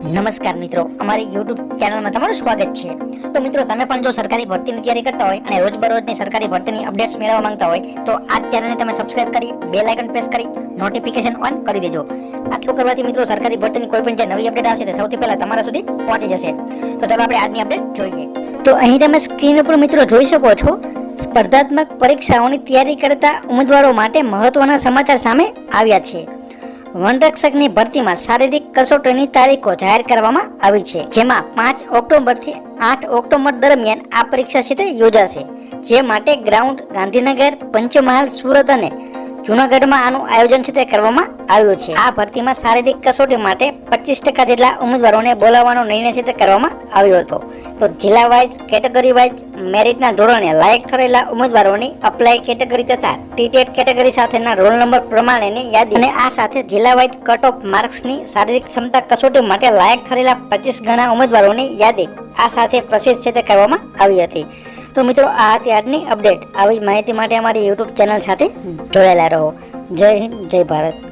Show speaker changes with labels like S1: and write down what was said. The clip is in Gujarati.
S1: નમસ્કાર મિત્રો, અમારી યુટ્યુબ ચેનલમાં તમારું સ્વાગત છે. તો મિત્રો, તમે પણ જો સરકારી ભરતીની તૈયારી કરતા હોય અને રોજબરોજની સરકારી ભરતીની અપડેટ્સ મેળવવા માંગતા હોય, તો આ ચેનલને તમે સબસ્ક્રાઇબ કરી બે લાઇકન પ્રેસ કરી નોટિફિકેશન ઓન કરી દેજો. આટલું કરવાથી મિત્રો, સરકારી ભરતીની કોઈ પણ જે નવી અપડેટ આવશે, તે સૌથી પહેલા તમારા સુધી પહોંચી જશે. તો ચાલો આપણે આજની અપડેટ જોઈએ. તો અહીં તમે સ્ક્રીન ઉપર મિત્રો જોઈ શકો છો, સ્પર્ધાત્મક પરીક્ષાઓની તૈયારી કરતા ઉમેદવારો માટે મહત્વના સમાચાર સામે આવ્યા છે. વનરક્ષકની ભરતીમાં શારીરિક કસોટીની તારીખો જાહેર કરવામાં આવી છે, જેમાં પાંચ ઓક્ટોબરથી આઠ ઓક્ટોબર દરમિયાન આ પરીક્ષા સીધે યોજાશે, જે માટે ગ્રાઉન્ડ ગાંધીનગર, પંચમહાલ, સુરત અને જૂનાગઢમાં આનું આયોજન છે તે કરવામાં આવ્યું છે. આ ભરતીમાં શારીરિક કસોટી માટે પચીસ ટકા જેટલા ઉમેદવારોને બોલાવવાનો નિર્ણય છે તે કરવામાં આવ્યો હતો. તો જિલ્લા વાઇઝ, કેટેગરી વાઇઝ, મેરિટના ધોરણે લાયક ઠરેલા ઉમેદવારોની અપ્લાય કેટેગરી તથા ટીટેટ કેટેગરી સાથેના રોલ નંબર પ્રમાણેની યાદી અને આ સાથે જિલ્લા વાઇઝ કટ ઓફ માર્ક્સની શારીરિક ક્ષમતા કસોટી માટે લાયક ઠરેલા પચીસ ગણા ઉમેદવારોની યાદી આ સાથે પ્રસિદ્ધ છે તે કરવામાં આવી હતી. તો મિત્રો, આ ત્યારની અપડેટ આવી માહિતી માટે અમારી યુટ્યુબ ચેનલ સાથે જોડાયેલા રહો. જય હિન્દ, જય ભારત.